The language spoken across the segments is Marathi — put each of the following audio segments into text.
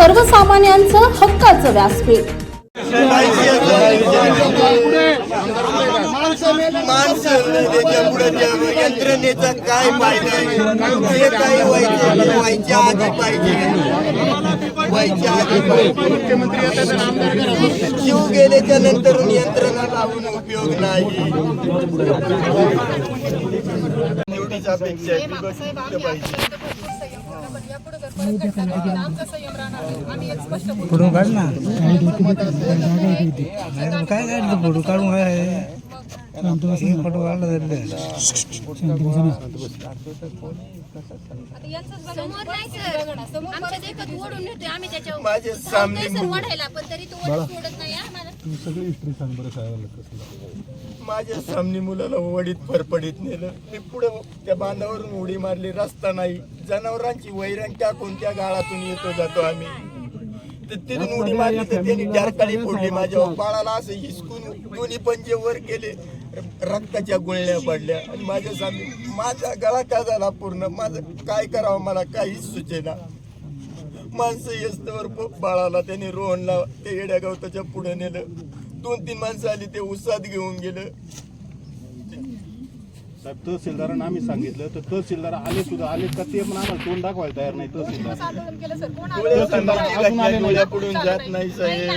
सर्वसामान्यांचं हक्काचं व्यासपीठ. माणसं यंत्रणेचा काय फायदा आहे जे काही व्हायचे व्हायच्या आधी पाहिजे व्हायच्या आधी पाहिजे जीव गेल्याच्यानंतर यंत्रणा लावून उपयोग नाही अपेक्षा पाहिजे फोटो काढ ना. मॅडम काय काढलं? फोटो काढून काय माझे सामने माझ्या सामने मुलाला वडीत फरफडीत नेलं. मी पुढे त्या बांधावरून उडी मारली. रस्ता नाही. जनावरांची वैरण त्या गाळातून येतो जातो आम्ही. तिथून उडी मारली तर त्यांनी डारकाळी फोडली. माझ्या बाळाला असं हिसकून दोन्ही पंजे वर केले. रक्ताच्या गुळण्या पडल्या. आणि माझ्या सामने माझा गळा का झाला पूर्ण? माझं काय करावं मला काहीच सुचेना. माणसं येस्तवर बाळाला त्यांनी रोहनला ते येड्या गवताच्या पुढे नेलं. दोन तीन माणसं आली ते उसात घेऊन गेलं. साहेब तहसीलदारांना आम्ही सांगितलं तर तहसीलदार आले सुद्धा आले का ते पण आम्हाला तोंड दाखवायला तयार नाही तहसीलदार. लागले, डोळ्यापुढून जात नाही. साहेब.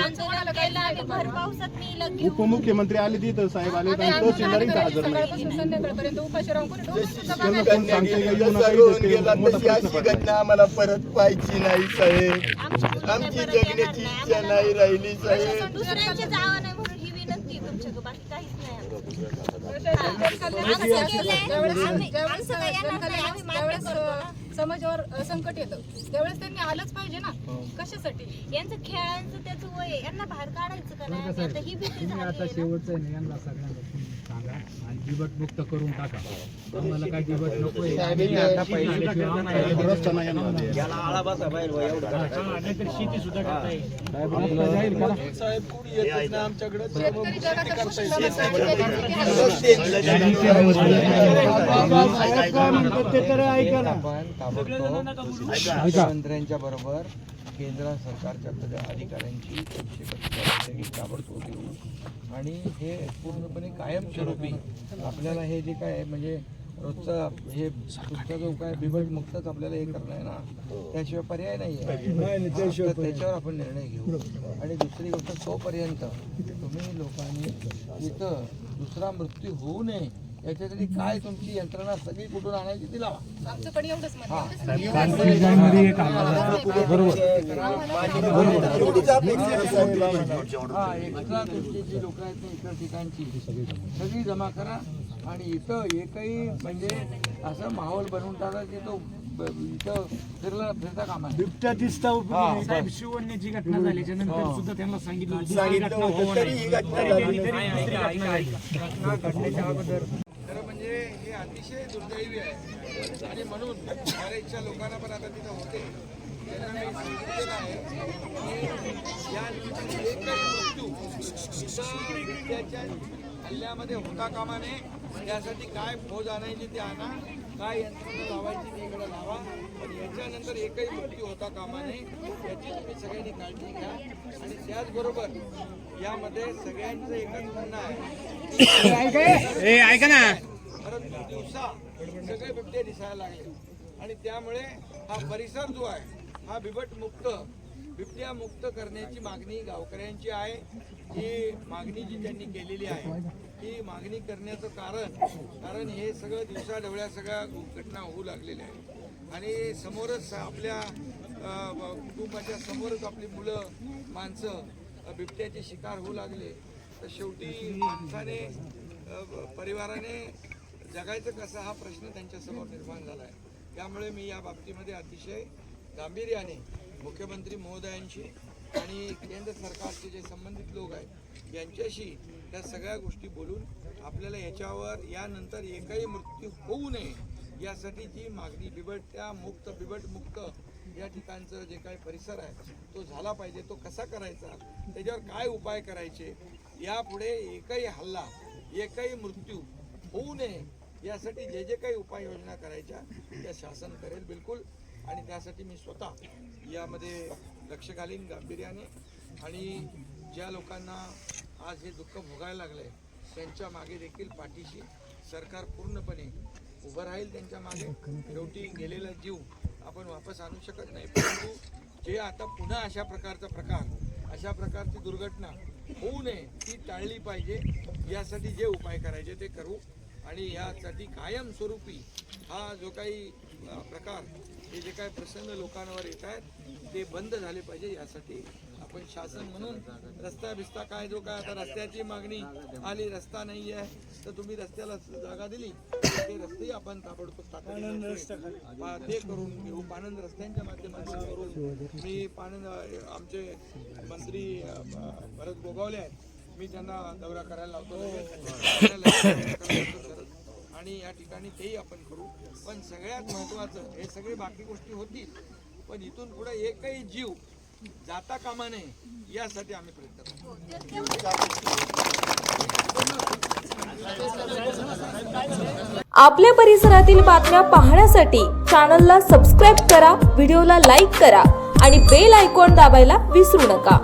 उपमुख्यमंत्री आले तिथं साहेब आले आणि तहसीलदार इथं हजर नाही. गेला तशी अशी घटना आम्हाला परत पाहायची नाही साहेब. आमची जगण्याची इच्छा नाही राहिली साहेब. दुसऱ्यांची जावं नाही म्हणून ही विनंती आहे तुमच्याकडे बाकी काहीच नाही. आमचं केलंय, आम्ही- आमचं काही येणार नाही, आम्ही मान्य करतो ना. समाजावर संकट येतं. त्यावेळेस त्यांनी आलंच पाहिजे ना. कशासाठी? यांचं खेळायचं त्याचं वय आहे. यांना बाहेर काढायचं का नाही? आता ही भीती झाली आता आहे ना. शेवटचं आहे ना यांना सगळ्यांना सांगा आणि मुक्त करून टाका. आम्हाला काय नको आता पहिले रस्ता नाही. येणार. शेती सुद्धा करता येईल. का शेतकरी जगाचा कुशल आपण ताबडतोब मुख्यमंत्र्यांच्या बरोबर केंद्र सरकारच्या सगळ्या अधिकाऱ्यांची एकशे बत्तीस बैठकी ताबडतोब घेऊ आणि हे पूर्णपणे कायमस्वरूपी आपल्याला हे जे काय आहे म्हणजे रोजचा हे तुमचा जो काय बिबट मुक्तच आपल्याला हे करणं आहे ना त्याशिवाय पर्याय नाही आहे. तर त्याच्यावर आपण निर्णय घेऊ. आणि दुसरी गोष्ट तोपर्यंत तुम्ही लोकांनी इथं दुसरा मृत्यू होऊ नये याच्यासाठी काय तुमची यंत्रणा सगळी कुठून आणायची ती लावा आमच्याकडे एवढंच हा. एवढीच अपेक्षा आहे साहेब आम्हाला. हा एक्स्ट्रा तुमची जी लोक आहेत ना इतर ठिकाणची सगळी जमा करा आणि इथं एकही म्हणजे असं माहोल बनवून टाका की तो ब- इथं फिरला फिरता कामा नये. बिबट्या दिसता हा, साहेब शिवण्याची घटना झाल्याच्यानंतर सुद्धा त्यांना सांगितलं घटना तरी. ही घटना झाली घटना घडण्याच्या अगोदर म्हणजे हे अतिशय दुर्दैवी आहे. आणि म्हणून बऱ्याचशा लोकांना पण आता तिथं होते. त्यांना मी सांगितलेलं आहे की या एकच मृत्यू इथं हल्ल्यामध्ये होता कामा नये. यासाठी काय फौज आणायची ते आणा काय यंत्रणा लावायची ती इकडे लावा. पण याच्यानंतर एकही मृत्यू होता कामा नये याची तुम्ही सगळ्यांनी काळजी घ्या. आणि त्याचबरोबर यामध्ये सगळ्यांचं एकच म्हणणं आहे. ऐका ना. परंतु दिवसा सगळे बिबटे दिसायला लागले. आणि त्यामुळे हा परिसर जो आहे हा बिबट मुक्त बिबट्या मुक्त करण्याची मागणी गावकऱ्यांची आहे. ही मागणी जी त्यांनी केलेली आहे ही मागणी करण्याचं कारण कारण हे सगळं दिवसा ढवळ्या सगळ्या घटना होऊ लागलेल्या आहेत. आणि समोरच आपल्या कुटुंबाच्या समोरच आपली मुलं माणसं बिबट्याचे शिकार होऊ लागले. तर शेवटी माणसाने परिवाराने जगायचं कसं हा प्रश्न त्यांच्यासमोर निर्माण झाला आहे त्यामुळे मी या बाबतीमध्ये अतिशय गांभीर्याने मुख्यमंत्री महोदयांशी आणि केंद्र सरकारचे जे संबंधित लोक आहेत यांच्याशी या सगळ्या गोष्टी बोलून आपल्याला याच्यावर यानंतर एकही मृत्यू होऊ नये यासाठी जी मागणी बिबटत्या मुक्त बिबट मुक्त या ठिकाणचं जे काही परिसर आहे तो झाला पाहिजे तो कसा करायचा त्याच्यावर काय उपाय करायचे यापुढे एकही हल्ला एकही मृत्यू होऊ नये यासाठी जे जे काही उपाययोजना करायच्या त्या शासन करेल बिलकुल. आणि त्यासाठी मी स्वतः यामध्ये लक्ष घालीन गांभीर्याने. आणि ज्या लोकांना आज हे दुःख भोगायला लागलंय त्यांच्या मागे देखील पाठीशी सरकार पूर्णपणे उभं राहील त्यांच्या मागे. शेवटी गेलेला जीव आपण वापस आणू शकत नाही. परंतु जे आता पुन्हा अशा प्रकारचा प्रकार अशा प्रकारची दुर्घटना होऊ नये ती टाळली पाहिजे. यासाठी जे उपाय करायचे ते करू. आणि यासाठी कायमस्वरूपी हा जो काही प्रकार हे जे काही प्रसंग लोकांवर येत आहेत ते बंद झाले पाहिजे. यासाठी आपण शासन म्हणून रस्ता बिस्ता काय जो काय आता रस्त्याची मागणी आली रस्ता नाही आहे तर तुम्ही रस्त्याला जागा दिली ते रस्तेही आपण ताबडतोब ते करून घेऊ. पाणंद रस्त्यांच्या माध्यमातून करून मी पाणंद आमचे मंत्री भरत गोगावले आहेत. मी त्यांना दौरा करायला लावतो. आणि या ठिकाणी तेही आपण करू. पण सगळ्यात महत्वाचं हे सगळे बाकी गोष्टी होतील. पण इथून पुढे एकही जीव जाता कामा नये यासाठी आम्ही प्रयत्न आपल्या परिसरातील बातम्या पाहण्यासाठी चॅनलला सबस्क्राईब करा व्हिडिओला लाईक करा आणि बेल आयकॉन दाबायला विसरू नका.